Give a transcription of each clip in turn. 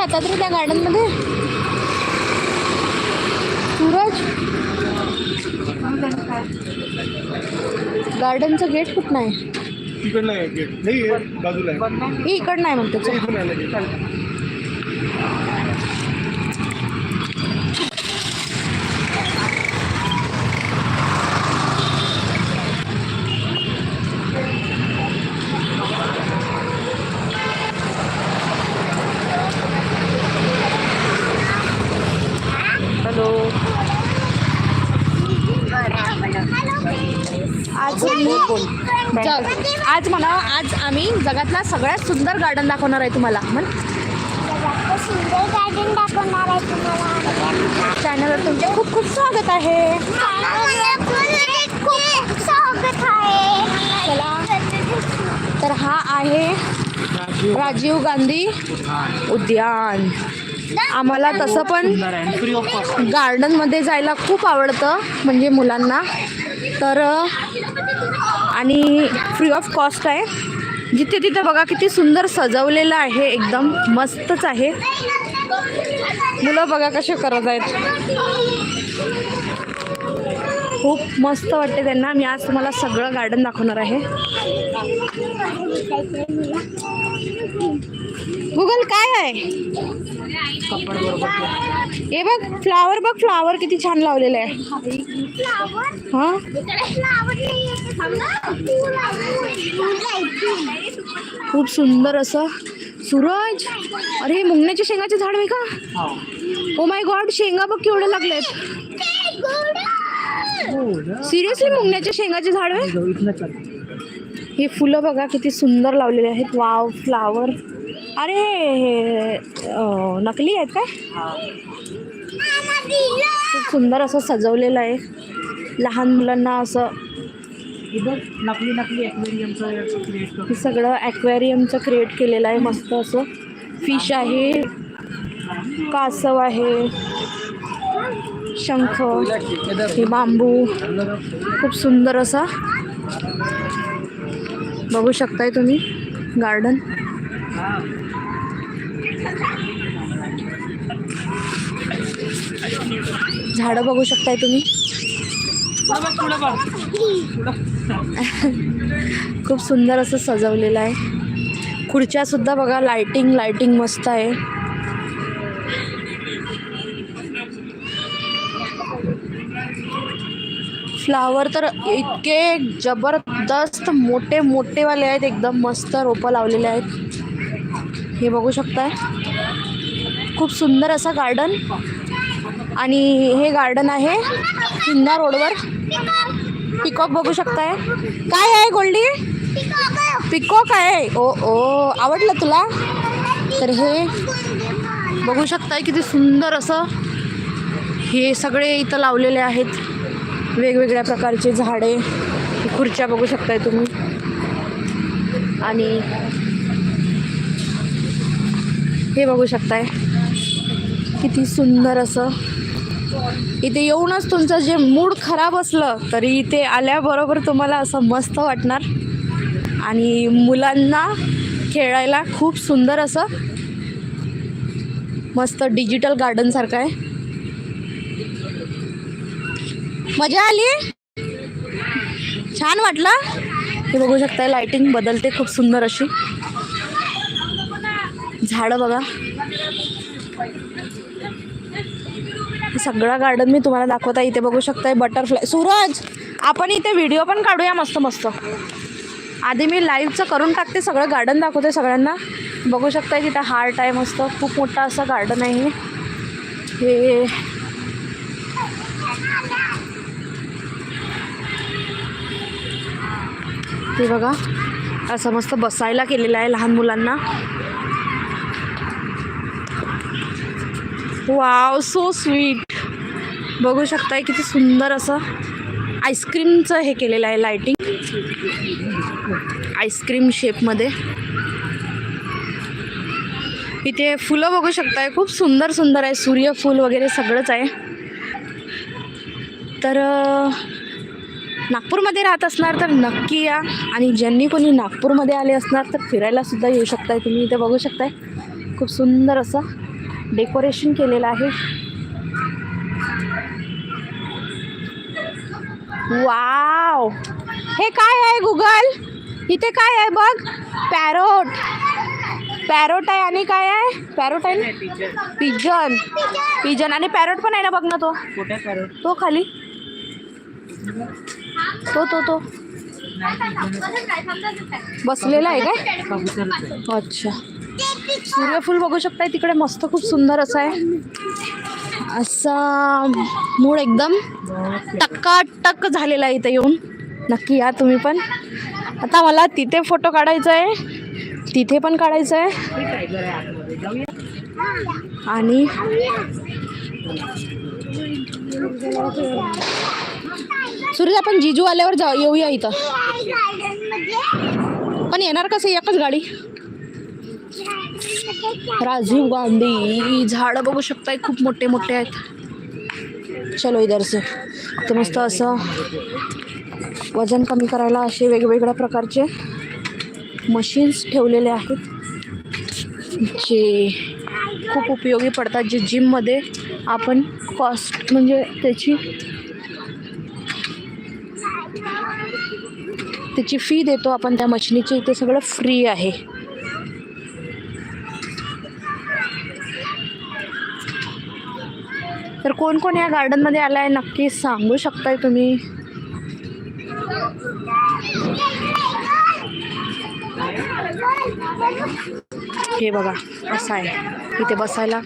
जातात रे त्या गार्डनमध्ये सूरज? गार्डनचं गेट कुठं आहे इकडनं आहे गेट नाही आहे, बाजूला आहे. हे इकडं नाही म्हणतो चल. इकडून आलं गेट. आज जग आज मला आज आम्ही जगातला सगळ्यात सुंदर गार्डन दाखवणार आहे तुम्हाला. म्हण. सुंदर गार्डन दाखवणार आहे तुम्हाला चॅनलवर तुमचे खूप खूप स्वागत आहे खूप स्वागत आहे. चला. तर हा आहे राजीव गांधी उद्यान. आम्हाला तसं पण गार्डनमध्ये जायला खूप आवडतं म्हणजे मुलांना. तर आणि फ्री ऑफ कॉस्ट आहे. जिथे तिथे बघा किती सुंदर सजवलेलं आहे एकदम मस्तच आहे. मुलं बघा कसे करत आहेत. खूप मस्त वाटते त्यांना. मी आज तुम्हाला सगळं गार्डन दाखवणार आहे. गुगल काय आहे? हे बघ फ्लावर बघ फ्लावर किती छान लावलेलं आहे. फ्लावर हा? खूप सुंदर असं. सूरज अरे हे मुंगण्याच्या शेंगाचे झाड आहे का? ओ माय गॉड शेंगा बघ केवढे लागलेत सिरियसली मुंगण्याच्या शेंगाचे झाड आहे हे फुलं बघा किती सुंदर लावलेले आहेत. वाव फ्लावर अरे हे नकली आहेत काय? खूप सुंदर असं सजवलेलं आहे. लहान मुलांना असं नकली नकली ॲक्वेरियमचं हे सगळं ॲक्वेरियमचं क्रिएट केलेलं आहे. मस्त असं. फिश आहे. कासव आहे. शंख हे बांबू. खूप सुंदर असा. बघू शकताय तुम्ही गार्डन झाडं बघू शकताय तुम्ही. खूप सुंदर असं सजवलेलं आहे. खुर्च्या सुद्धा बघा लाइटिंग लाइटिंग मस्त आहे. फ्लावर तर इतके जबरदस्त मोठे मोठेवाले आहेत. एकदम मस्त रोपं लावलेले आहेत. हे बघू शकताय. खूप सुंदर असं गार्डन आणि हे गार्डन आहे हिंदा रोडवर पिकॉक बघू शकताय. काय आहे गोल्डी? पिकॉक आहे. ओ ओ आवडलं तुला? तर हे बघू शकताय किती सुंदर असं हे सगळे इथं लावलेले आहेत. वेगवेगळ्या प्रकारचे झाडे खुर्च्या बघू शकताय तुम्ही. आणि हे बघू शकताय. किती सुंदर असं. इथे येऊनच तुमचं जे मूड खराब असलं तरी इथे आल्याबरोबर तुम्हाला असं मस्त वाटणार. आणि मुलांना खेळायला खूप सुंदर असं. मस्त डिजिटल गार्डनसारखं आहे. मजा आली? छान वाटलं? हे बघू शकताय लाइटिंग बदलते खूप सुंदर अशी. झाडं बघा. सगळं गार्डन मी तुम्हाला दाखवता इथे बघू शकताय बटरफ्लाय सूरज आपण इथे व्हिडिओ पण काढूया मस्त मस्त. आधी मी लाईव्हचं करून टाकते सगळं गार्डन दाखवते सगळ्यांना. बघू शकताय तिथे हार्ट आहे मस्त खूप मोठं असं गार्डन आहे हे ते बघा. असं मस्त बसायला केलेलं आहे लहान मुलांना. वाव सो स्वीट बघू शकताय किती सुंदर असं आईस्क्रीमचं हे केलेलं आहे लायटिंग आईस्क्रीम शेपमध्ये इथे फुलं बघू शकताय खूप सुंदर सुंदर आहे. सूर्यफूल वगैरे सगळंच आहे. तर नागपूरमध्ये राहत असणार तर नक्की या. आणि ज्यांनी कोणी नागपूरमध्ये आले असणार तर फिरायला सुद्धा येऊ शकताय. तुम्ही इथे बघू शकताय. खूप सुंदर असं डेकोरेशन केलेलं आहे. वाव! हे काय आहे गुगल? इथे काय आहे बघ? पॅरोट. पॅरोट आहे आणि काय आहे? पॅरोट आहे पिजन. पिजन. आणि पॅरोट पण आहे ना बघ ना तो? तो खाली. तो तो तो. बसलेला आहे काय? अच्छा. सूर्यफूल बघू शकताय तिकडे. मस्त खूप सुंदर असं आहे. असा मूळ एकदम टक्काटक झालेला आहे इथे येऊन. नक्की या तुम्ही पण. आता मला तिथे फोटो काढायचा आहे. तिथे पण काढायचं आहे. आणि सूर्य आपण जिजू आल्यावर जा येऊया इथं. पण येणार कसं? एकच गाडी. राजीव गांधी. झाडं बघू शकताय खूप मोठे मोठे आहेत. चलो इधर से. ते मस्त असं वजन कमी करायला असे वेगवेगळ्या प्रकारचे मशीन्स ठेवलेले आहेत. जे खूप उपयोगी पडतात. जे जिममध्ये आपण कॉस्ट म्हणजे त्याची त्याची फी देतो आपण त्या मछलीची. इथे सगळं फ्री आहे. तर कोण कोण या गार्डनमध्ये आलं आहे नक्की सांगू शकताय तुम्ही? हे बघा असं आहे. इथे बसायला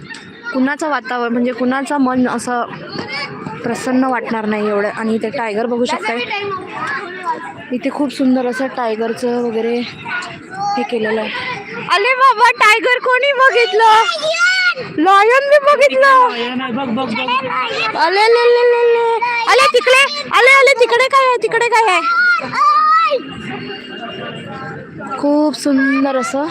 कुणाचं वातावरण म्हणजे कुणाचं मन असं प्रसन्न वाटणार नाही एवढं. आणि इथे टायगर बघू शकताय. इथे खूप सुंदर असं टायगरचं वगैरे हे केलेलं आहे. अरे बाबा टायगर कोणी बघितलं? लॉयन मी बघितलं? अले तिकडे. अले अले तिकडे काय आहे? तिकडे काय आहे? खूप सुंदर असं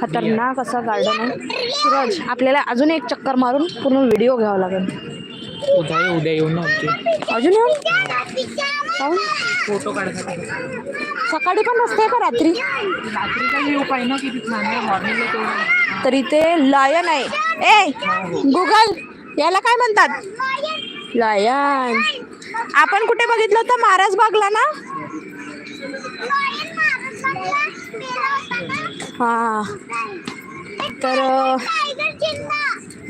खतरनाक असं गार्डन आहे. सूरज आपल्याला अजून एक चक्कर मारून पूर्ण व्हिडिओ घ्यावा लागेल. उद्या ये, उद्या येऊन ना आमचे. अजून येऊ? काहून? फोटो काढायसाठी सकाळी पण नसते का रात्री? रात्री काही येऊ पाहिजे ना किती छान आहे मॉर्निंगला तेवढं. तर इथे लायन आहे. ए गुगल याला काय म्हणतात? लायन आपण कुठे बघितलं होतं? महाराज बागला ना? हा. तर अ,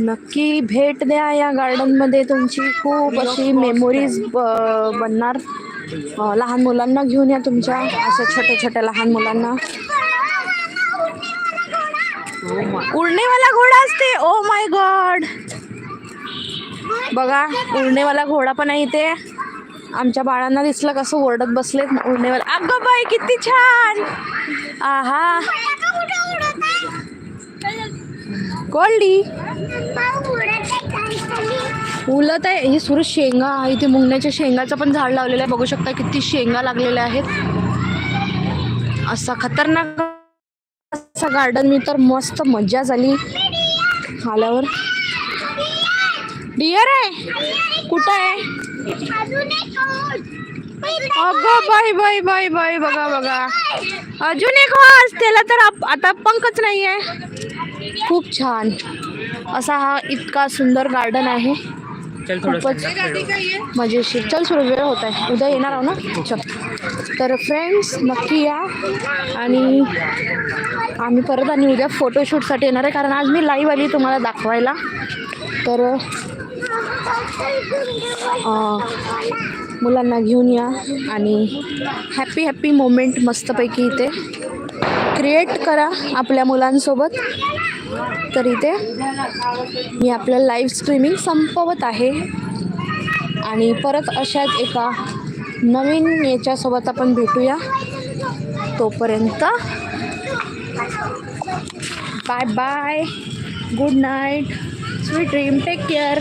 नक्की भेट द्या या गार्डनमध्ये. तुमची खूप अशी मेमोरीज बनणार. लहान मुलांना घेऊन या तुमच्या अशा छोट्या छोट्या लहान मुलांना. उडणेवाला घोडा असते. Oh my god. बघा उडणेवाला घोडा पण आहे इथे. आमच्या बाळांना दिसलं कसं ओरडत बसलेत उडणेवाला अगं बाई किती छान! आहा. कोल्डी. उलत आहे ही सुरू शेंगा इथे मुंगण्याच्या शेंगाचं पण झाड लावलेलं आहे. बघू शकता किती शेंगा लागलेल्या आहेत. असा खतरनाक असा गार्डन मी तर मस्त मजा झाली. आल्यावर. डिअर आहे. कुठं आहे? अगं बाय बाय बाय बाय बघा बघा. अजून एक वाज त्याला तर आप- आता पंखच नाही आहे खूप छान. असा हा इतका सुंदर गार्डन आहे. खूपच मजेशीर. चल सुरू वेळ होत आहे. उद्या येणार आहो ना? चल. तर फ्रेंड्स नक्की या. आणि आम्ही परत आणि उद्या फोटोशूटसाठी येणार आहे कारण आज मी लाईव्ह आली तुम्हाला दाखवायला. तर मुलांना घेऊन या आणि हॅपी हॅपी मोमेंट मस्तपैकी इथे. क्रिएट करा आपल्या मुलांसोबत. तर इथे मी आपलं लाईव्ह स्ट्रीमिंग संपवत आहे. आणि परत अशाच एका नवीन याच्यासोबत आपण भेटूया. तोपर्यंत bye bye good night sweet dream take care